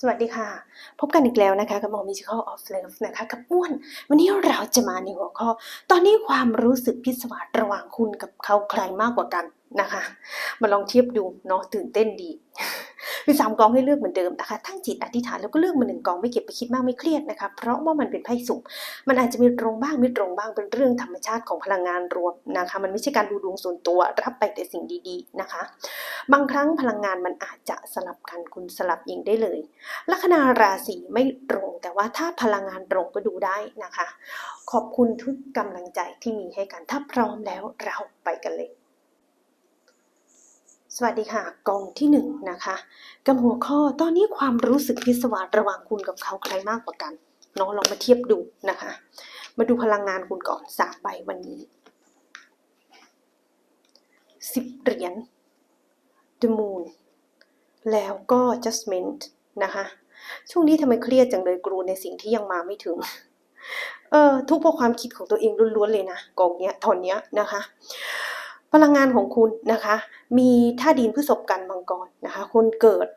สวัสดีค่ะ พบกันอีกแล้วนะคะกับหมอ Musical of Love นะคะกับอ้วน วันนี้เราจะมาในหัวข้อ ตอนนี้ความรู้สึกพิศวาสระหว่างคุณกับเขาใครมากกว่ากันนะคะ มาลองเทียบดูเนาะตื่นเต้นดี มีสามกองให้เลือกเหมือนเดิมนะคะทั้งจิตอธิษฐานแล้วก็เลือกมาหนึ่งกองไม่เก็บไปคิดมากไม่เครียดนะคะเพราะว่ามันเป็นไพ่สุ่มมันอาจจะมีตรงบ้างไม่ตรงบ้างเป็นเรื่องธรรมชาติของพลังงานรวมนะคะมันไม่ใช่การดูดวงส่วนตัวรับไปแต่สิ่งดีๆนะคะ บางครั้งพลังงานมันอาจจะสลับกันคุณสลับเองได้เลย ลัคนาราศีไม่ตรง แต่ว่าถ้าพลังงานตรงก็ดูได้นะคะ ขอบคุณทุกกำลังใจที่มีให้กันถ้าพร้อมแล้วเราไปกันเลย สวัสดีค่ะกองที่หนึ่งนะคะกับหัวข้อตอนนี้ความรู้สึกพิศวาสระหว่างคุณกับเขาใครมากกว่ากันเนาะลองมาเทียบดูนะคะ มาดูพลังงานคุณก่อนสามใบวันนี้สิบเหรียญ The Moon แล้วก็ Judgment นะคะช่วงนี้ทำไมเครียดจังเลยกลัวในสิ่งที่ยังมาไม่ถึงเออทุกเพราะความคิดของตัวเองล้วนๆเลยนะกองเนี้ยทอนเนี้ยนะคะ พลังงานของคุณนะคะ มีท่าดินพฤษภกันมังกรนะคะคนเกิด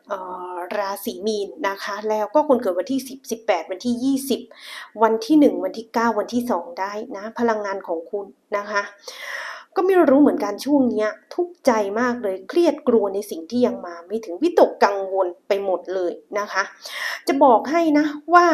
ราศีมีนนะคะแล้วก็คนเกิดวันที่ 10 18 วันที่ 20 วันที่ 1 วันที่ 9 วันที่ 2 ได้นะพลังงานของคุณนะคะก็ไม่รู้เหมือนกันช่วงเนี้ยทุกใจมากเลยเครียดกลัวในสิ่งที่ยังมาไม่ถึงวิตกกังวลไปหมดเลยนะคะ จะบอกให้นะว่า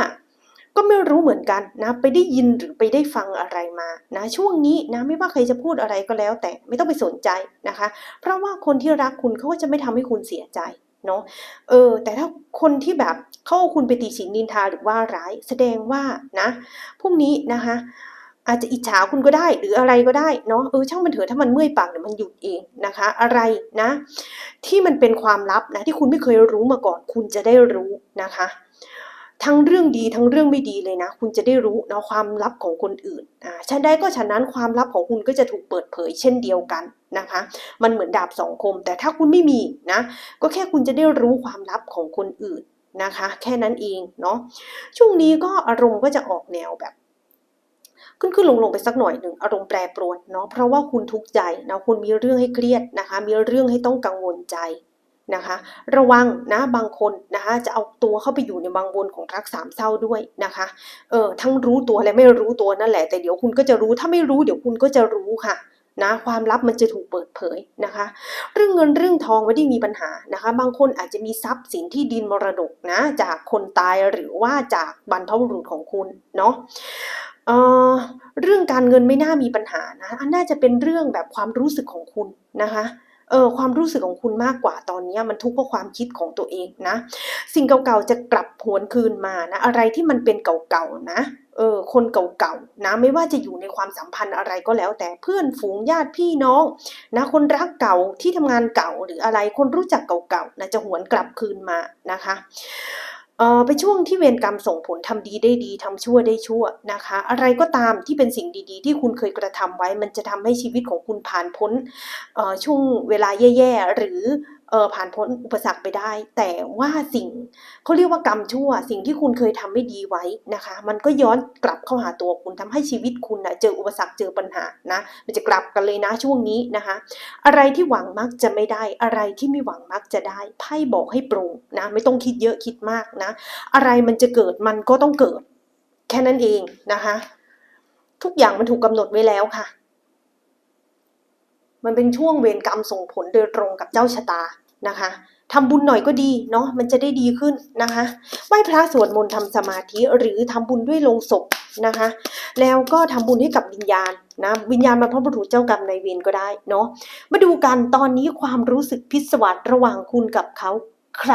ก็ไม่รู้เหมือนกันนะ ไปได้ยินหรือไปได้ฟังอะไรมานะช่วงนี้นะไม่ว่าใครจะพูดอะไรก็แล้ว แต่ไม่ต้องไปสนใจนะคะ เพราะว่าคนที่รักคุณเขาก็จะไม่ทำให้คุณเสียใจเนาะเออ แต่ถ้าคนที่แบบเขาเอาคุณไปตีฉินนินทาหรือว่าร้ายแสดงว่านะพวกนี้นะคะอาจจะอิจฉาคุณก็ได้หรืออะไรก็ได้เนาะเออช่างมันเถอะถ้ามันเมื่อยปากเดี๋ยวมันหยุดเองนะคะ อะไรนะ ที่มันเป็นความลับนะที่คุณไม่เคยรู้มาก่อน คุณจะได้รู้นะคะ ทั้งเรื่องดีทั้งเรื่องไม่ดีเลยนะ คุณจะได้รู้นะความลับของคนอื่นอ่าฉันได้ก็ฉะนั้นความลับของคุณก็จะถูกเปิดเผยเช่นเดียวกันนะคะ มันเหมือนดาบสองคม แต่ถ้าคุณไม่มีนะ ก็แค่คุณจะได้รู้ความลับของคนอื่นนะคะ แค่นั้นเองเนาะช่วงนี้ก็อารมณ์ก็จะออกแนวแบบขึ้นขึ้นลงลงไปสักหน่อยหนึ่งอารมณ์แปรปรวนเนาะเพราะว่าคุณทุกข์ใจนะคุณมีเรื่องให้เครียดนะคะ มีเรื่องให้ต้องกังวลใจ นะคะ ระวังนะบางคนนะคะจะเอาตัวเข้าไปอยู่ในวังวนของรักสามเศร้าด้วยนะคะเออทั้งรู้ตัวและไม่รู้ตัวนั่นแหละแต่เดี๋ยวคุณก็จะรู้ถ้าไม่รู้เดี๋ยวคุณก็จะรู้ค่ะนะความลับมันจะถูกเปิดเผยนะคะ เรื่องเงินเรื่องทองไม่ได้มีปัญหานะคะ บางคนอาจจะมีทรัพย์สินที่ดินมรดกนะจากคนตายหรือว่าจากบรรพบุรุษของคุณเนาะเเรื่องการเงินไม่น่ามีปัญหานะอันน่าจะเป็นเรื่องแบบความรู้สึกของคุณนะคะ เออความรู้สึกของคุณมากกว่าตอนนี้มันทุกข์เพราะความคิดของตัวเองนะ สิ่งเก่าๆจะกลับหวนคืนมานะ อะไรที่มันเป็นเก่าๆนะเออคนเก่าๆนะไม่ว่าจะอยู่ในความสัมพันธ์อะไรก็แล้ว แต่เพื่อนฝูงญาติพี่น้องนะคนรักเก่าที่ทำงานเก่าหรืออะไรคนรู้จักเก่าๆนะจะหวนกลับคืนมานะคะ เออเป็นช่วงที่เวรกรรมส่งผลทำดีได้ดีทำชั่วได้ชั่วนะคะ อะไรก็ตามที่เป็นสิ่งดีๆ ที่คุณเคยกระทำไว้ มันจะทำให้ชีวิตของคุณผ่านพ้นช่วงเวลาแย่ๆ หรือ ออผ่านพ้นอุปสรรคไปได้ แต่ว่าสิ่งเขาเรียกว่ากรรมชั่ว สิ่งที่คุณเคยทำไม่ดีไว้นะคะ มันก็ย้อนกลับเข้าหาตัวคุณทำให้ชีวิตคุณนะเจออุปสรรคเจอปัญหานะมันจะกลับกันเลยนะช่วงนี้นะคะ อะไรที่หวังมักจะไม่ได้ อะไรที่ไม่หวังมักจะได้ไพ่บอกให้ปรุงนะไม่ต้องคิดเยอะคิดมากนะ อะไรมันจะเกิดมันก็ต้องเกิด แค่นั้นเองนะคะ ทุกอย่างมันถูกกำหนดไว้แล้วค่ะมันเป็นช่วงเวรกรรมส่งผลโดยตรงกับเจ้าชะตา นะคะทำบุญหน่อยก็ดีเนาะมันจะได้ดีขึ้นนะคะไหว้พระสวดมนต์ทำสมาธิหรือทำบุญด้วยลงศพนะคะ แล้วก็ทำบุญให้กับวิญญาณนะวิญญาณบรรพบุรุษเจ้ากรรมนายเวรก็ได้เนาะมาดูกันตอนนี้ความรู้สึกพิศวาสระหว่างคุณกับเขาใคร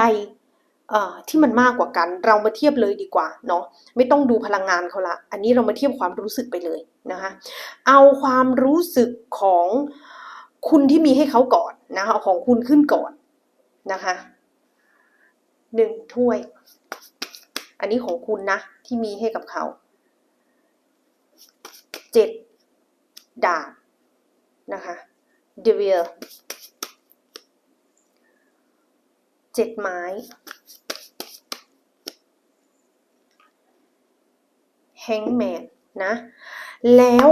ที่มันมากกว่ากัน เรามาเทียบเลยดีกว่าเนาะไม่ต้องดูพลังงานเขาละ อันนี้เรามาเทียบความรู้สึกไปเลยนะคะเอาความรู้สึกของคุณที่มีให้เขาก่อนนะคะของคุณขึ้นก่อน นะคะหนึ่งถ้วย อันนี้ของคุณนะ ที่มีให้กับเขาเจ็ดดาบนะคะเดวิลเจ็ดไม้แฮงแมนนะ แล้ว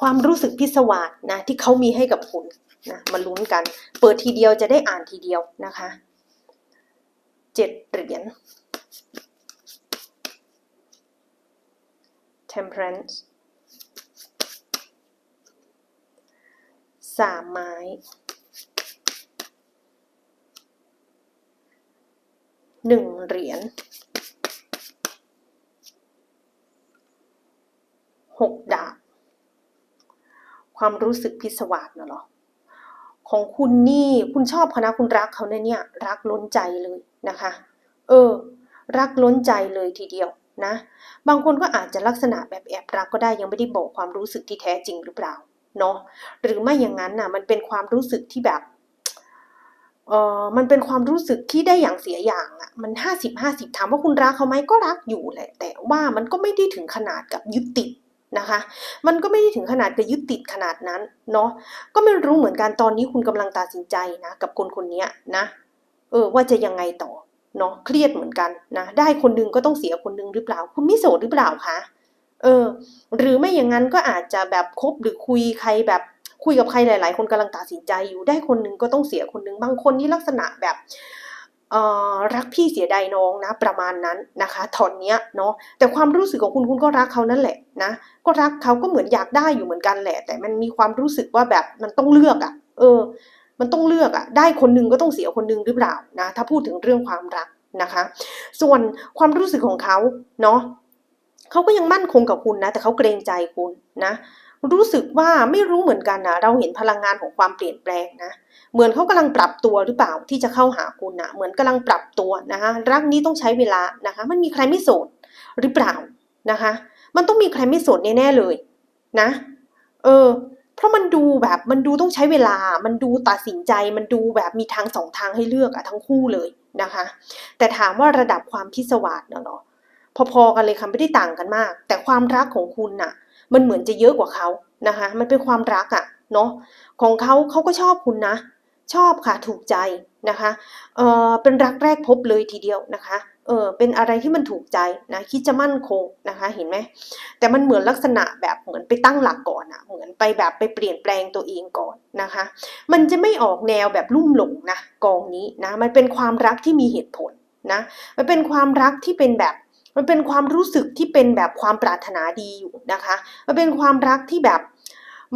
ความรู้สึกพิศวาสนะที่เขามีให้กับคุณ นะมาลุ้นกัน เปิดทีเดียวจะได้อ่านทีเดียวนะคะเจ็ดเหรียญ temperance สามไม้ หนึ่งเหรียญหกดาบ ความรู้สึกพิศวาสนะเหรอ ของคุณนี่คุณชอบเขานะคุณรักเขานะเนี่ย รักล้นใจเลยนะคะ เออ รักล้นใจเลยทีเดียวนะ บางคนก็อาจจะลักษณะแบบแอบรักก็ได้ยังไม่ได้บอกความรู้สึกที่แท้จริงหรือเปล่าเนาะหรือไม่อย่างนั้นน่ะมันเป็นความรู้สึกที่แบบเออมันเป็นความรู้สึกที่ได้อย่างเสียอย่างอะ มันห้าสิบห้าสิบถามว่าคุณรักเขาไหมก็รักอยู่แหละ แต่ว่ามันก็ไม่ได้ถึงขนาดกับยึดติด นะคะ มันก็ไม่ได้ถึงขนาดกับยึดติดขนาดนั้นเนาะก็ไม่รู้เหมือนกันตอนนี้คุณกำลังตัดสินใจนะกับคนคนนี้นะเออว่าจะยังไงต่อเนาะเครียดเหมือนกันนะได้คนหนึงก็ต้องเสียคนหนึงหรือเปล่า คุณไม่โสดหรือเปล่าคะเออ หรือไม่อย่างนั้นก็อาจจะแบบคบหรือคุยใครแบบคุยกับใครหลาย ๆ คนกำลังตัดสินใจอยู่ได้คนหนึงก็ต้องเสียคนหนึงบางคนนี่ลักษณะแบบ รักพี่เสียดายน้องนะ ประมาณนั้นนะคะตอนเนี้ยเนาะแต่ความรู้สึกของคุณคุณก็รักเขานั่นแหละนะก็รักเขาก็เหมือนอยากได้อยู่เหมือนกันแหละ แต่มันมีความรู้สึกว่าแบบมันต้องเลือกอะ่ะ เออ มันต้องเลือกอะ่ะ ได้คนหนึงก็ต้องเสียคนหนึงหรือเปล่านะถ้าพูดถึงเรื่องความรักนะคะ ส่วนความรู้สึกของเขาเนาะเขาก็ยังมั่นคงกับคุณนะ แต่เขาเกรงใจคุณนะ รู้สึกว่าไม่รู้เหมือนกันนะเราเห็นพลังงานของความเปลี่ยนแปลงนะ เหมือนเขากำลังปรับตัวหรือเปล่าที่จะเข้าหาคุณนะเหมือนกำลังปรับตัวนะคะรักนี้ต้องใช้เวลานะคะ มันมีใครไม่โสดหรือเปล่านะคะ มันต้องมีใครไม่โสดแน่ๆเลยนะ เออ เพราะมันดูแบบมันดูต้องใช้เวลา มันดูตัดสินใจ มันดูแบบมีทางสองทางให้เลือกอะทั้งคู่เลยนะคะ แต่ถามว่าระดับความพิศวาสเนาะพอๆกันเลยค่ะไม่ได้ต่างกันมาก แต่ความรักของคุณน่ะ มันเหมือนจะเยอะกว่าเขานะคะ มันเป็นความรักอะเนาะของเขาเขาก็ชอบคุณนะ ชอบค่ะถูกใจนะคะเออเป็นรักแรกพบเลยทีเดียวนะคะเออเป็นอะไรที่มันถูกใจนะคิดจะมั่นคงนะคะเห็นไหมแต่มันเหมือนลักษณะแบบเหมือนไปตั้งหลักก่อนอะเหมือนไปแบบไปเปลี่ยนแปลงตัวเองก่อนนะคะ มันจะไม่ออกแนวแบบลุ่มหลงนะกองนี้นะมันเป็นความรักที่มีเหตุผลนะมันเป็นความรักที่เป็นแบบมันเป็นความรู้สึกที่เป็นแบบความปรารถนาดีอยู่นะคะ มันเป็นความรักที่แบบ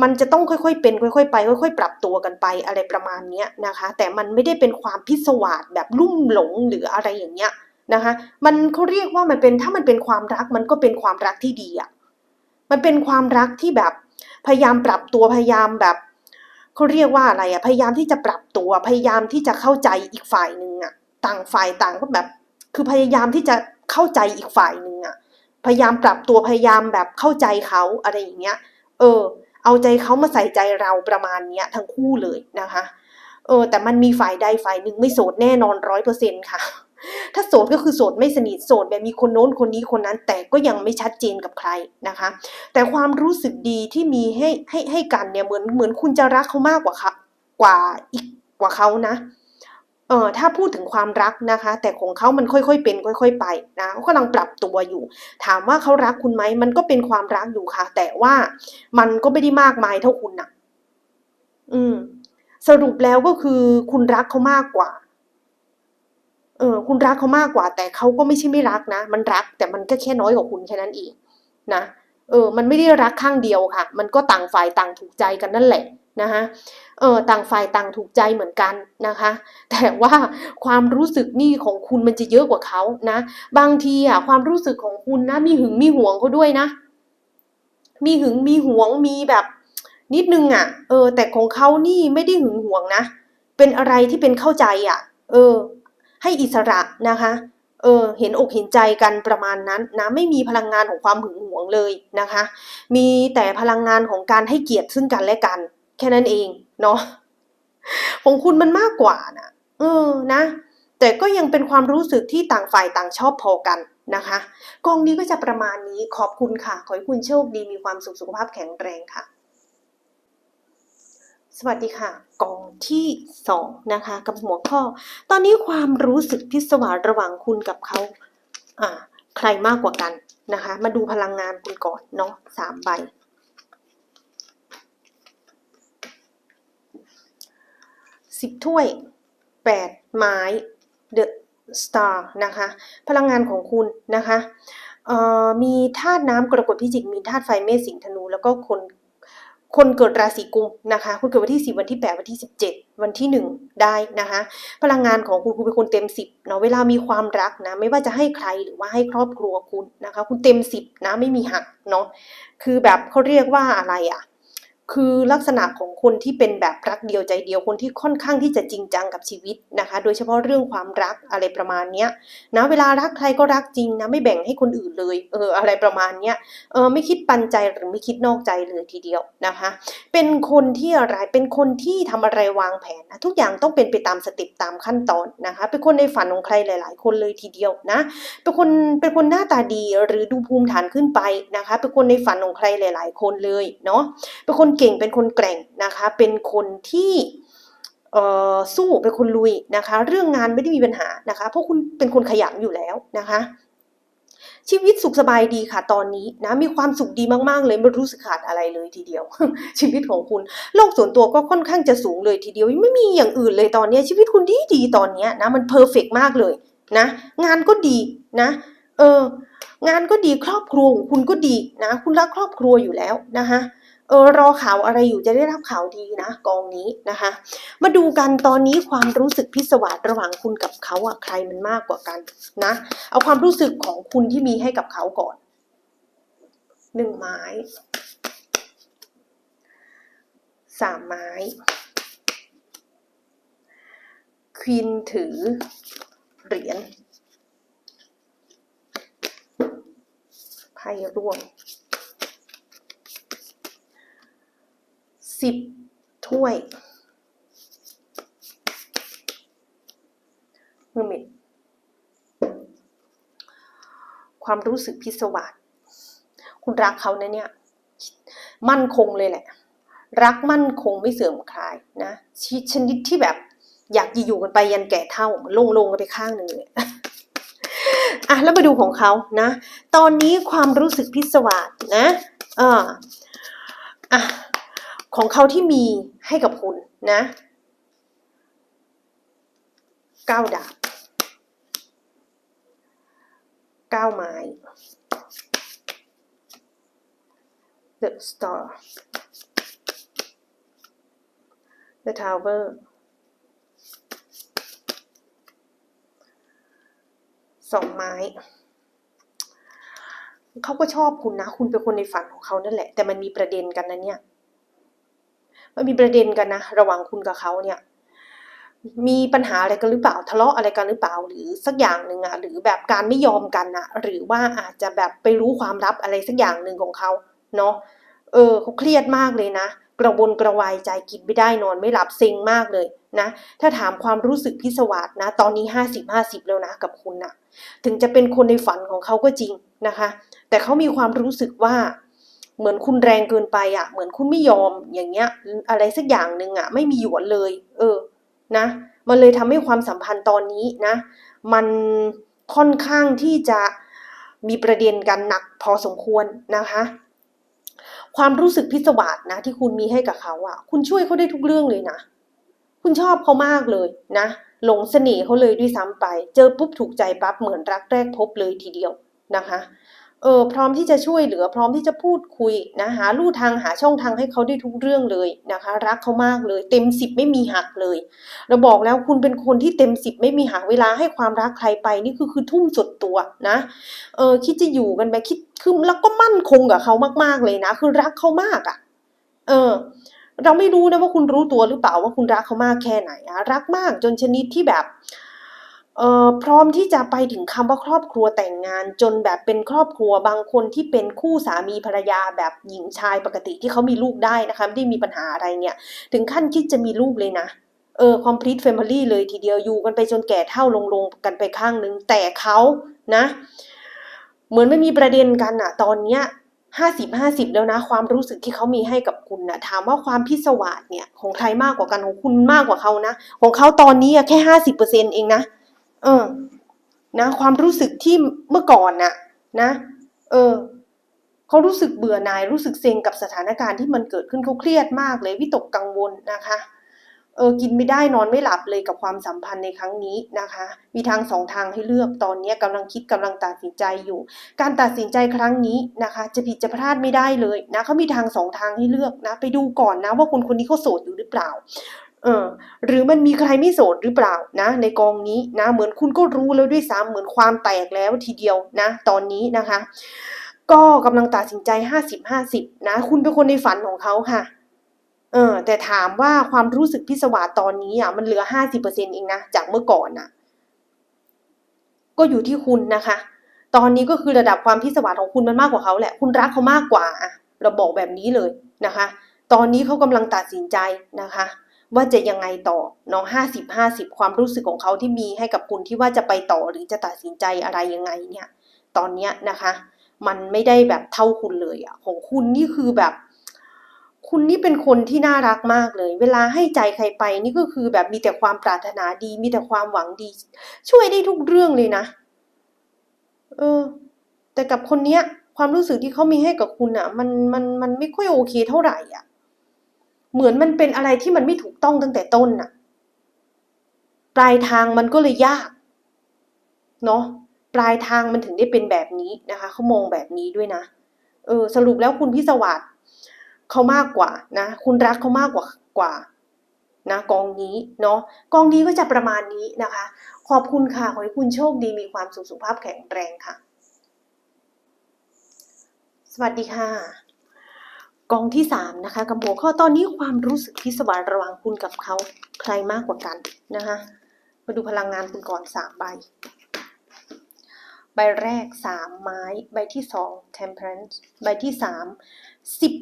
มันจะต้องค่อยๆ เป็นค่อยๆ ไป ค่อยๆ ปรับตัวกันไปอะไรประมาณนี้นะคะ แต่มันไม่ได้เป็นความพิศวาสแบบลุ่มหลงหรืออะไรอย่างเงี้ยนะคะมันเขาเรียกว่ามันเป็นถ้ามันเป็นความรักมันก็เป็นความรักที่ดีอะมันเป็นความรักที่แบบพยายามปรับตัวพยายามแบบเขาเรียกว่าอะไรอะพยายามที่จะปรับตัวพยายามที่จะเข้าใจอีกฝ่ายหนึ่งอะต่างฝ่ายต่างก็แบบ คือพยายามที่จะเข้าใจอีกฝ่ายหนึ่งอะพยายามปรับตัวพยายามแบบเข้าใจเขาอะไรอย่างเงี้ย เออ เอาใจเขามาใส่ใจเราประมาณเนี้ยทั้งคู่เลยนะคะ เออ แต่มันมีฝ่ายใดฝ่ายหนึ่งไม่โสดแน่นอนร้อยเปอร์เซ็นค่ะ ถ้าโสดก็คือโสดไม่สนิทโสดแบบมีคนโน้นคนนี้คนนั้น แต่ก็ยังไม่ชัดเจนกับใครนะคะ แต่ความรู้สึกดีที่มีให้ให้ให้กันเนี่ยเหมือนเหมือนคุณจะรักเขามากกว่าค่ะกว่าอีกกว่าเขานะ เออถ้าพูดถึงความรักนะคะ แต่ของเขามันค่อยๆเป็น ค่อย ๆ ไปนะเขากำลังปรับตัวอยู่ ถามว่าเขารักคุณไหมมันก็เป็นความรักอยู่ค่ะ แต่ว่ามันก็ไม่ได้มากมายเท่าคุณนะอืม สรุปแล้วก็คือคุณรักเขามากกว่าเออคุณรักเขามากกว่า แต่เขาก็ไม่ใช่ไม่รักนะ มันรักแต่มันก็แค่น้อยกว่าคุณแค่นั้นเองนะเออ มันไม่ได้รักข้างเดียวค่ะ มันก็ต่างฝ่ายต่างถูกใจกันนั่นแหละ นะคะเออต่างฝ่ายต่างถูกใจเหมือนกันนะคะ แต่ว่าความรู้สึกนี่ของคุณมันจะเยอะกว่าเขานะ บางทีอะความรู้สึกของคุณนะ มีหึงมีหวงเขาด้วยนะ มีหึงมีหวงมีแบบนิดนึงอะ เออ แต่ของเขานี่ไม่ได้หึงหวงนะ เป็นอะไรที่เป็นเข้าใจอะ เออ ให้อิสระนะคะ เออ เห็นอกเห็นใจกันประมาณนั้นนะ ไม่มีพลังงานของความหึงหวงเลยนะคะ มีแต่พลังงานของการให้เกียรติซึ่งกันและกัน แค่นั้นเองเนาะของคุณมันมากกว่านะเออนะ แต่ก็ยังเป็นความรู้สึกที่ต่างฝ่ายต่างชอบพอกันนะคะกองนี้ก็จะประมาณนี้ขอบคุณค่ะ ขอให้คุณโชคดีมีความสุขสุขภาพแข็งแรงค่ะ สวัสดีค่ะกองที่สองนะคะ กับหัวข้อ ตอนนี้ความรู้สึกพิศวาสระหว่างคุณกับเขาอ่าใครมากกว่ากันนะคะ มาดูพลังงานคุณก่อนเนาะสามใบ สิบถ้วยแปดไม้เดอะ star นะคะ พลังงานของคุณนะคะมีธาตุน้ำกรกฎพิจิก มีธาตุไฟเมษสิงธนู แล้วก็คนคนเกิดราศีกุมนะคะ คุณเกิดวันที่10วันที่ 8 วันที่ 17 วันที่ 1 ได้นะคะ พลังงานของคุณคุณเป็นคนเต็ม 10เนาะเวลามีความรักนะไม่ว่าจะให้ใครหรือว่าให้ครอบครัวคุณนะคะ คุณเต็ม 10นะไม่มีหักเนาะคือแบบเขาเรียกว่าอะไรอะ่ะ คือลักษณะของคนที่เป็นแบบรักเดียวใจเดียวคนที่ค่อนข้างที่จะจริงจังกับชีวิตนะคะ โดยเฉพาะเรื่องความรักอะไรประมาณเนี้ยนะเวลารักใครก็รักจริงนะไม่แบ่งให้คนอื่นเลยเอออะไรประมาณเนี้ยเออไม่คิดปันใจหรือไม่คิดนอกใจเลยทีเดียวนะคะ เป็นคนที่อะไรเป็นคนที่ทำอะไรวางแผนนะทุกอย่างต้องเป็นไปตามสเต็ปตามขั้นตอนนะคะ เป็นคนในฝันของใครหลาย ๆ คนเลยทีเดียวนะเป็นคนเป็นคนหน้าตาดีหรือดูภูมิฐานขึ้นไปนะคะ เป็นคนในฝันของใครหลาย ๆ คนเลยเนาะเป็นคนเก่งเป็นคนแกร่งนะคะ เป็นคนที่สู้เป็นคนลุยนะคะ เรื่องงานไม่ได้มีปัญหานะคะ เพราะคุณเป็นคนขยันอยู่แล้วนะคะ ชีวิตสุขสบายดีค่ะตอนนี้นะมีความสุขดีมากๆเลยไม่รู้สึกขาดอะไรเลยทีเดียว ชีวิตของคุณโลกส่วนตัวก็ค่อนข้างจะสูงเลยทีเดียวไม่มีอย่างอื่นเลยตอนนี้ ชีวิตคุณดีดีตอนนี้นะมันเพอร์เฟกมากเลยนะงานก็ดีนะ เอองานก็ดีครอบครัวของคุณก็ดีนะ คุณรักครอบครัวอยู่แล้วนะคะ ออรอข่าวอะไรอยู่จะได้รับข่าวดีนะ กองนี้นะคะ มาดูกันตอนนี้ความรู้สึกพิศวาสระหว่างคุณกับเขาอะใครมันมากกว่ากันนะ เอาความรู้สึกของคุณที่มีให้กับเขาก่อนหนึ่งไม้สามไม้ควีนถือเหรียญไพ่ร่วง สิบถ้วยเมอร์เมดความรู้สึกพิศวาสคุณรักเขานะเนี่ย มั่นคงเลยแหละ รักมั่นคงไม่เสื่อมคลายนะชชนิดที่แบบอยากอยู่กันไปยันแก่เท่ามันลงๆกันไปข้างหนึ่งเลยอะแล้วมาดูของเขานะ ตอนนี้ความรู้สึกพิศวาสนะอ่าอะ ของเขาที่มีให้กับคุณนะเก้าดาบเก้าไม้ The Star The Tower สองไม้ เขาก็ชอบคุณนะ คุณเป็นคนในฝันของเขานั่นแหละ แต่มันมีประเด็นกันนะเนี่ย มันมีประเด็นกันนะ ระหว่างคุณกับเขาเนี่ย มีปัญหาอะไรกันหรือเปล่า ทะเลาะอะไรกันหรือเปล่า หรือสักอย่างหนึ่งอะหรือแบบการไม่ยอมกันอะหรือว่าอาจจะแบบไปรู้ความลับอะไรสักอย่างหนึ่งของเขาเนาะ เออเขาเครียดมากเลยนะ กระวนกระวายใจกินไม่ได้นอนไม่หลับเซ็งมากเลยนะ ถ้าถามความรู้สึกพิศวาสนะ ตอนนี้ห้าสิบห้าสิบแล้วนะกับคุณนะถึงจะเป็นคนในฝันของเขาก็จริงนะคะ แต่เขามีความรู้สึกว่า เหมือนคุณแรงเกินไปอะ เหมือนคุณไม่ยอมอย่างเงี้ย อะไรสักอย่างหนึ่งอะ ไม่มีหยวนเลย เออ นะ มันเลยทำให้ความสัมพันธ์ตอนนี้นะ มันค่อนข้างที่จะมีประเด็นกันหนักพอสมควรนะคะ ความรู้สึกพิศวาสนะ ที่คุณมีให้กับเขาอะ คุณช่วยเขาได้ทุกเรื่องเลยนะ คุณชอบเขามากเลยนะหลงเสน่ห์เขาเลยด้วยซ้ำไป เจอปุ๊บถูกใจปั๊บเหมือนรักแรกพบเลยทีเดียวนะคะ เออพร้อมที่จะช่วยเหลือพร้อมที่จะพูดคุยนะหาลู่ทางหาช่องทางให้เขาได้ทุกเรื่องเลยนะคะ รักเขามากเลย เต็มสิบไม่มีหักเลย เราบอกแล้วคุณเป็นคนที่เต็มสิบไม่มีหักเวลาให้ความรักใครไปนี่คือคือทุ่มสุดตัวนะเออคิดจะอยู่กันไปคิดคือแล้วก็มั่นคงกับเขามากๆเลยนะ คือรักเขามากอะ่ะ เออ เราไม่รู้นะว่าคุณรู้ตัวหรือเปล่าว่าคุณรักเขามากแค่ไหนอะรักมากจนชนิดที่แบบ พร้อมที่จะไปถึงคำว่าครอบครัวแต่งงาน จนแบบเป็นครอบครัวบางคนที่เป็นคู่สามีภรรยาแบบหญิงชายปกติที่เขามีลูกได้นะคะไม่ได้มีปัญหาอะไรเนี่ย ถึงขั้นคิดจะมีลูกเลยนะเออ complete family เลยทีเดียวอยู่กันไปจนแก่เท่าลงลงกันไปข้างนึง แต่เขานะ เหมือนไม่มีประเด็นกันอะตอนเนี้ยห้าสิบห้าสิบแล้วนะ ความรู้สึกที่เขามีให้กับคุณนะถามว่าความพิศวาสเนี่ย ของใครมากกว่ากันของคุณมากกว่าเขานะ ของเขาตอนนี้แค่ห้าสิบเปอร์เซ็นเองนะ เออ นะ ความรู้สึกที่เมื่อก่อนน่ะ นะ เออเขารู้สึกเบื่อหน่ายรู้สึกเซ็งกับสถานการณ์ที่มันเกิดขึ้นเขาเครียดมากเลยวิตกกังวลนะคะ เออกินไม่ได้นอนไม่หลับเลยกับความสัมพันธ์ในครั้งนี้นะคะ มีทางสองทางให้เลือกตอนนี้กำลังคิดกำลังตัดสินใจอยู่ การตัดสินใจครั้งนี้นะคะ จะผิดจะพลาดไม่ได้เลยนะเขามีทางสองทางให้เลือกนะ ไปดูก่อนนะว่าคนคนนี้เขาโสดอยู่หรือเปล่า เออหรือมันมีใครไม่โสดหรือเปล่านะ ในกองนี้นะ เหมือนคุณก็รู้แล้วด้วยซ้ำเหมือนความแตกแล้วทีเดียวนะ ตอนนี้นะคะ ก็กำลังตัดสินใจห้าสิบห้าสิบนะ คุณเป็นคนในฝันของเขาค่ะเออแต่ถามว่าความรู้สึกพิศวาสตอนนี้อะมันเหลือห้าสิบเปอร์เซ็นเองนะ จากเมื่อก่อนน่ะ ก็อยู่ที่คุณนะคะ ตอนนี้ก็คือระดับความพิศวาสของคุณมันมากกว่าเขาแหละ คุณรักเขามากกว่าอะเราบอกแบบนี้เลยนะคะ ตอนนี้เขากำลังตัดสินใจนะคะ ว่าจะยังไงต่อเนาะห้าสิบห้าสิบความรู้สึกของเขาที่มีให้กับคุณที่ว่าจะไปต่อหรือจะตัดสินใจอะไรยังไงเนี่ย ตอนเนี้ยนะคะ มันไม่ได้แบบเท่าคุณเลยอะของคุณนี่คือแบบ คุณนี่เป็นคนที่น่ารักมากเลย เวลาให้ใจใครไปนี่ก็คือแบบมีแต่ความปรารถนาดี มีแต่ความหวังดี ช่วยได้ทุกเรื่องเลยนะ เออ แต่กับคนเนี้ย ความรู้สึกที่เขามีให้กับคุณอะมันมันมันไม่ค่อยโอเคเท่าไหร่อะ เหมือนมันเป็นอะไรที่มันไม่ถูกต้องตั้งแต่ต้นน่ะ ปลายทางมันก็เลยยากเนาะปลายทางมันถึงได้เป็นแบบนี้นะคะเขามองแบบนี้ด้วยนะ เออ สรุปแล้วคุณพิศวาสดเขามากกว่านะคุณรักเขามากกว่ากว่านะกองนี้เนาะกองนี้ก็จะประมาณนี้นะคะ ขอบคุณค่ะ ขอให้คุณโชคดีมีความสุขสุขภาพแข็งแรงค่ะ สวัสดีค่ะ กองที่สามนะคะกำโบข้อตอนนี้ความรู้สึกพิศวาสระหว่างคุณกับเขาใครมากกว่ากันนะคะ มาดูพลังงานคุณก่อนสามใบ ใบแรกสามไม้ ใบที่สอง temperance ใบที่สามสิบ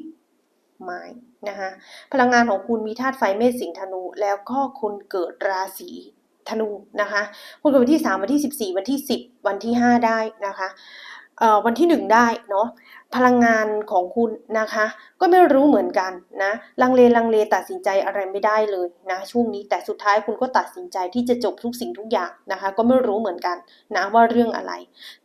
ไม้นะคะพลังงานของคุณมีธาตุไฟเมษสิงธนู แล้วก็คุณเกิดราศีธนูนะคะคุณเกิดวันที่สามวันที่สิบสี่วันที่สิบวันที่ห้าได้นะคะ วันที่หนึ่งได้เนาะพลังงานของคุณนะคะ ก็ไม่รู้เหมือนกันนะลังเลลังเลตัดสินใจอะไรไม่ได้เลยนะช่วงนี้แต่สุดท้ายคุณก็ตัดสินใจที่จะจบทุกสิ่งทุกอย่างนะคะ ก็ไม่รู้เหมือนกันนะว่าเรื่องอะไร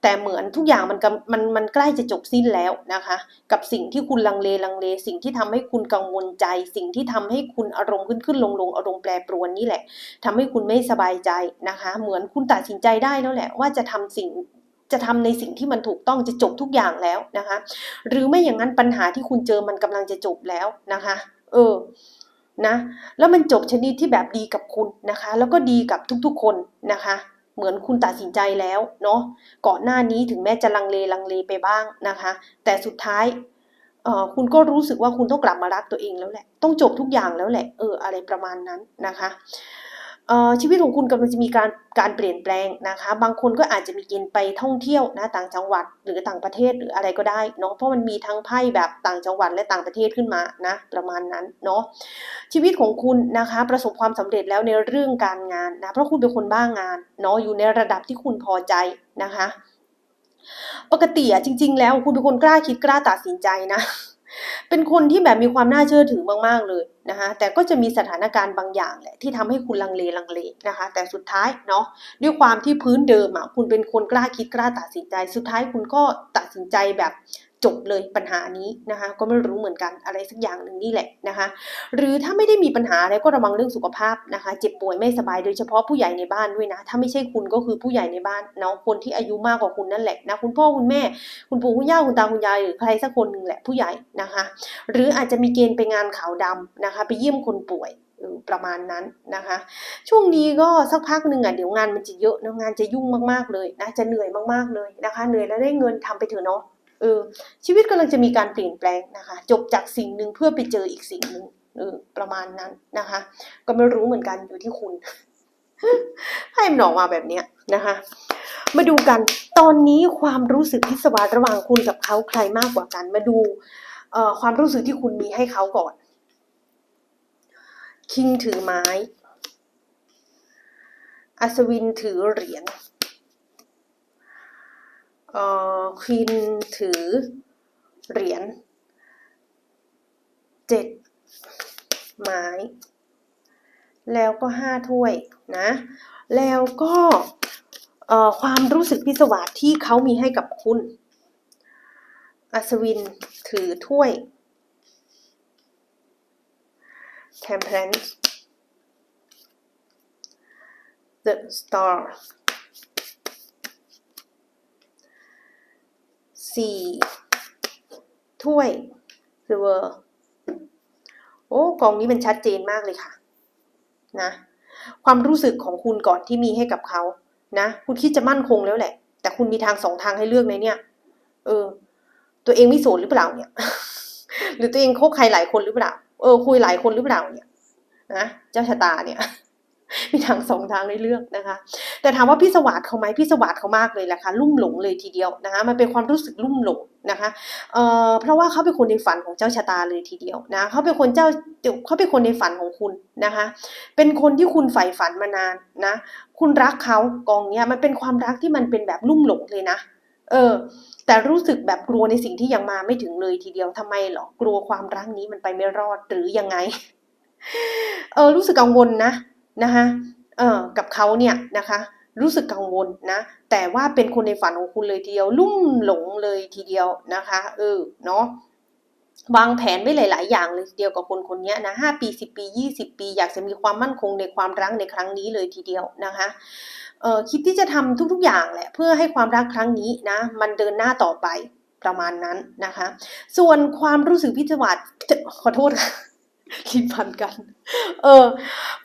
แต่เหมือนทุกอย่างมันมันมันใกล้จะจบสิ้นแล้วนะคะ กับสิ่งที่คุณลังเลลังเลสิ่งที่ทำให้คุณกังวลใจ สิ่งที่ทำให้คุณอารมณ์ขึ้นขึ้นลงลงอารมณ์แปรปรวนนี่แหละทำให้คุณไม่สบายใจนะคะ เหมือนคุณตัดสินใจได้แล้วแหละว่าจะทำสิ่ง จะทำในสิ่งที่มันถูกต้องจะจบทุกอย่างแล้วนะคะ หรือไม่อย่างนั้นปัญหาที่คุณเจอมันกำลังจะจบแล้วนะคะ เออนะแล้วมันจบชนิดที่แบบดีกับคุณนะคะ แล้วก็ดีกับทุกๆคนนะคะ เหมือนคุณตัดสินใจแล้วเนาะก่อนหน้านี้ถึงแม้จะลังเลลังเลไปบ้างนะคะ แต่สุดท้ายเออคุณก็รู้สึกว่าคุณต้องกลับมารักตัวเองแล้วแหละ ต้องจบทุกอย่างแล้วแหละ เออ อะไรประมาณนั้นนะคะ ชีวิตของคุณกำลังจะมีการการเปลี่ยนแปลงนะคะ บางคนก็อาจจะมีเกณฑ์ไปท่องเที่ยวนะต่างจังหวัดหรือต่างประเทศหรืออะไรก็ได้เนาะเพราะมันมีทั้งไพ่แบบต่างจังหวัดและต่างประเทศขึ้นมานะประมาณนั้นเนาะชีวิตของคุณนะคะประสบความสำเร็จแล้วในเรื่องการงานนะเพราะคุณเป็นคนบ้างงานเนาะอยู่ในระดับที่คุณพอใจนะคะ ปกติอะจริง ๆ แล้วคุณเป็นคนกล้าคิดกล้าตัดสินใจนะ เป็นคนที่แบบมีความน่าเชื่อถือมากๆเลยนะคะแต่ก็จะมีสถานการณ์บางอย่างแหละที่ทำให้คุณลังเลลังเลนะคะ แต่สุดท้ายเนาะด้วยความที่พื้นเดิมอะคุณเป็นคนกล้าคิดกล้าตัดสินใจ สุดท้ายคุณก็ตัดสินใจแบบ จบเลยปัญหานี้นะคะ ก็ไม่รู้เหมือนกันอะไรสักอย่างหนึ่งนี่แหละนะคะ หรือถ้าไม่ได้มีปัญหาอะไรก็ระวังเรื่องสุขภาพนะคะ เจ็บป่วยไม่สบายโดยเฉพาะผู้ใหญ่ในบ้านด้วยนะ ถ้าไม่ใช่คุณก็คือผู้ใหญ่ในบ้านเนาะคนที่อายุมากกว่าคุณนั่นแหละนะคุณพ่อคุณแม่ คุณปู่คุณย่าคุณตาคุณยายหรือใครสักคนหนึ่งแหละผู้ใหญ่นะคะ หรืออาจจะมีเกณฑ์ไปงานขาวดำนะคะ ไปเยี่ยมคนป่วยเออประมาณนั้นนะคะ ช่วงนี้ก็สักพักหนึ่งอะเดี๋ยวงานมันจะเยอะนะงานจะยุ่งมากๆเลยนะจะเหนื่อยมากๆเลยนะคะ เหนื่อยแล้วได้เงินทำไปเถอะเนาะ ออชีวิตกำลังจะมีการเปลี่ยนแปลงนะคะ จบจากสิ่งหนึ่งเพื่อไปเจออีกสิ่งหนึ่งเออประมาณนั้นนะคะ ก็ไม่รู้เหมือนกันอยู่ที่คุณ ให้มันออกมาแบบเนี้ยนะคะ มาดูกันตอนนี้ความรู้สึกพิศวาสระหว่างคุณกับเขาใครมากกว่ากัน มาดูเออความรู้สึกที่คุณมีให้เขาก่อน คิงถือไม้ อัศวินถือเหรียญ ควีนถือเหรียญเจ็ดไม้ แล้วก็ห้าถ้วยนะ แล้วก็เอ่อความรู้สึกพิศวาสที่เขามีให้กับคุณ อัศวินถือถ้วย temperance the star สี่ถ้วย the world โอ้กองนี้มันชัดเจนมากเลยค่ะ นะ ความรู้สึกของคุณก่อนที่มีให้กับเขา นะ คุณคิดจะมั่นคงแล้วแหละ แต่คุณมีทางสองทางให้เลือกในเนี่ย เออ ตัวเองไม่โสดหรือเปล่าเนี่ย หรือตัวเองคบใครหลายคนหรือเปล่า เออ คุยหลายคนหรือเปล่าเนี่ย นะ เจ้าชะตาเนี่ย มีทางสองทางให้เลือกนะคะ แต่ถามว่าพี่สวัสดเขาไหมพี่สวัสดเขามากเลยแหละค่ะลุ่มหลงเลยทีเดียวนะคะ มันเป็นความรู้สึกลุ่มหลงนะคะเอ่อเพราะว่าเขาเป็นคนในฝันของเจ้าชะตาเลยทีเดียวนะเขาเป็นคนเจ้าเขาเป็นคนในฝันของคุณนะคะ เป็นคนที่คุณใฝ่ฝันมานานนะ คุณรักเขากองเนี้ยมันเป็นความรักที่มันเป็นแบบลุ่มหลงเลยนะ เออ แต่รู้สึกแบบกลัวในสิ่งที่ยังมาไม่ถึงเลยทีเดียวทำไมหรอกลัวความรักนี้มันไปไม่รอดหรือยังไง เออรู้สึกกังวลนะ นะคะเออกับเขาเนี่ยนะคะรู้สึกกังวลนะแต่ว่าเป็นคนในฝันของคุณเลยทีเดียว ลุ่มหลงเลยทีเดียวนะคะเออเนาะวางแผนไว้หลาย ๆ อย่างเลยทีเดียวกับคนคนนี้นะห้าปีสิบปียี่สิบปี อยากจะมีความมั่นคงในความรักในครั้งนี้เลยทีเดียวนะคะเอ่อคิดที่จะทำทุก ๆ อย่างแหละเพื่อให้ความรักครั้งนี้นะมันเดินหน้าต่อไปประมาณนั้นนะคะ ส่วนความรู้สึกพิจวัตขอโทษค่ะ คิดพันกัน เออ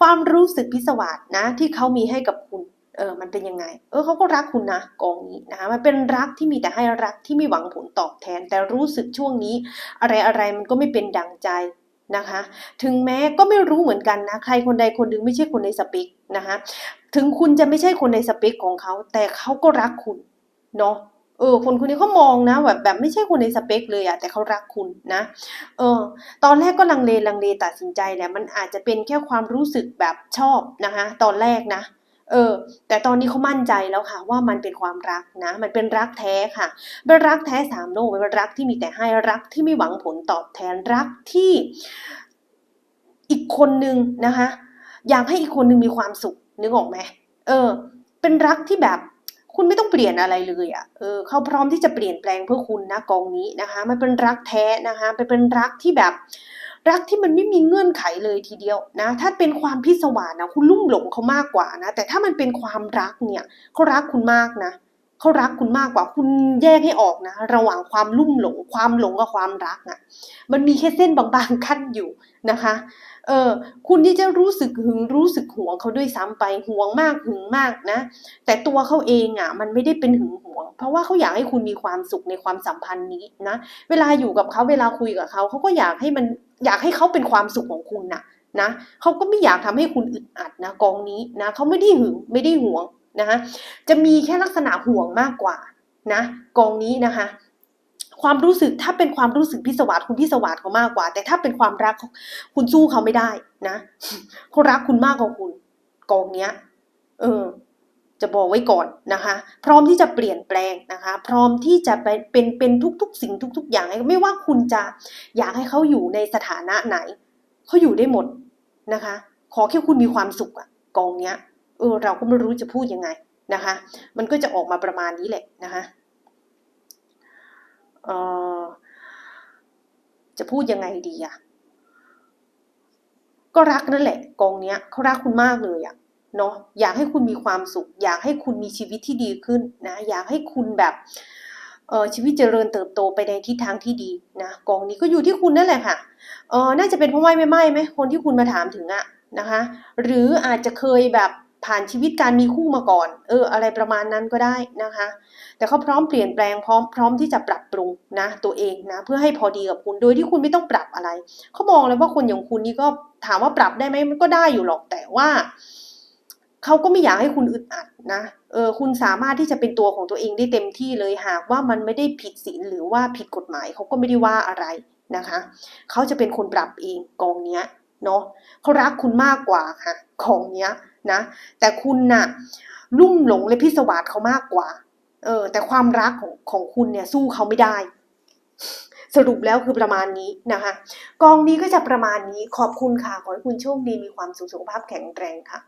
ความรู้สึกพิศวาสนะ ที่เขามีให้กับคุณ เออ มันเป็นยังไง เออเขาก็รักคุณนะกองนี้นะคะมันเป็นรักที่มีแต่ให้รักที่ไม่หวังผลตอบแทน แต่รู้สึกช่วงนี้ อะไรอะไรมันก็ไม่เป็นดังใจนะคะ ถึงแม้ก็ไม่รู้เหมือนกันนะ ใครคนใดคนหนึ่งไม่ใช่คนในสเปคนะคะ ถึงคุณจะไม่ใช่คนในสเปคของเขา แต่เขาก็รักคุณเนาะ เออคนคนนี้เขามองนะแบบแบบไม่ใช่คนในสเปคเลยอะแต่เขารักคุณนะเออตอนแรกก็ลังเลลังเลตัดสินใจแหละมันอาจจะเป็นแค่ความรู้สึกแบบชอบนะคะตอนแรกนะเออแต่ตอนนี้เขามั่นใจแล้วค่ะ ว่ามันเป็นความรักนะ มันเป็นรักแท้ค่ะเป็นรักแท้สามโลกเป็นรักที่มีแต่ให้รักที่ไม่หวังผลตอบแทนรักที่อีกคนนึงนะคะ อยากให้อีกคนนึงมีความสุขนึกออกไหมเออ เป็นรักที่แบบ คุณไม่ต้องเปลี่ยนอะไรเลยอะ่ะ เออเขาพร้อมที่จะเปลี่ยนแปลงเพื่อคุณนะกองนี้นะคะ มันเป็นรักแท้นะคะมันเป็นรักที่แบบ รักที่มันไม่มีเงื่อนไขเลยทีเดียวนะ ถ้าเป็นความพิศวาสนะคุณลุ่มหลงเขามากกว่านะ แต่ถ้ามันเป็นความรักเนี่ยเขารักคุณมากนะเขารักคุณมากกว่าคุณแยกให้ออกนะ ระหว่างความลุ่มหลง ความหลงกับความรักอะ่ะ มันมีแค่เส้นบางๆขั้นอยู่นะคะ เออ คุณที่จะรู้สึกหึงรู้สึกหวงเขาด้วยซ้ำไปหวงมากหึงมากนะ แต่ตัวเขาเองอะ มันไม่ได้เป็นหึงหวง เพราะว่าเขาอยากให้คุณมีความสุขในความสัมพันธ์นี้นะ เวลาอยู่กับเขาเวลาคุยกับเขาเขาก็อยากให้มันอยากให้เขาเป็นความสุขของคุณนะนะเขาก็ไม่อยากทำให้คุณอึดอัดนะกองนี้นะเขาไม่ได้หึงไม่ได้หวงนะคะจะมีแค่ลักษณะห่วงมากกว่านะ กองนี้นะคะ ความรู้สึกถ้าเป็นความรู้สึกพิศวาสคุณพิศวาสเขามากกว่า แต่ถ้าเป็นความรักคุณสู้เขาไม่ได้นะเขารักคุณมากกว่าคุณกองเนี้ย เออ จะบอกไว้ก่อนนะคะ พร้อมที่จะเปลี่ยนแปลงนะคะ พร้อมที่จะไปเป็นเป็นทุก ๆ สิ่งทุก ๆ อย่างไม่ว่าคุณจะอยากให้เขาอยู่ในสถานะไหนเขาอยู่ได้หมดนะคะ ขอแค่คุณมีความสุขอะกองเนี้ยเออเราก็ไม่รู้จะพูดยังไงนะคะ มันก็จะออกมาประมาณนี้แหละนะคะ เออจะพูดยังไงดีอะก็รักนั่นแหละ กองเนี้ยเขารักคุณมากเลยอะเนาะอยากให้คุณมีความสุข อยากให้คุณมีชีวิตที่ดีขึ้นนะ อยากให้คุณแบบเออชีวิตเจริญเติบโตไปในทิศทางที่ดีนะกองนี้ก็อยู่ที่คุณนั่นแหละค่ะเออน่าจะเป็นเพราะไม่ไม่ไม่ไหมคนที่คุณมาถามถึงอะนะคะ หรืออาจจะเคยแบบ ผ่านชีวิตการมีคู่มาก่อน เออ อะไรประมาณนั้นก็ได้นะคะ แต่เขาพร้อมเปลี่ยนแปลงพร้อมพร้อมที่จะปรับปรุงนะ ตัวเองนะ เพื่อให้พอดีกับคุณโดยที่คุณไม่ต้องปรับอะไร เขามองเลยว่าคนอย่างคุณนี่ก็ถามว่าปรับได้ไหมมันก็ได้อยู่หรอกแต่ว่าเขาก็ไม่อยากให้คุณอึดอัดนะเออคุณสามารถที่จะเป็นตัวของตัวเองได้เต็มที่เลยหากว่ามันไม่ได้ผิดศีลหรือว่าผิดกฎหมายเขาก็ไม่ได้ว่าอะไรนะคะ เขาจะเป็นคนปรับเองกองเนี้ยเนาะเขารักคุณมากกว่าค่ะของเนี้ย นะ แต่คุณน่ะลุ่มหลงและพิศวาสเขามากกว่า เออ แต่ความรักของของคุณเนี่ยสู้เขาไม่ได้ สรุปแล้วคือประมาณนี้นะคะ กองนี้ก็จะประมาณนี้ขอบคุณค่ะ ขอให้คุณโชคดีมีความสุขสุขภาพแข็งแรงค่ะ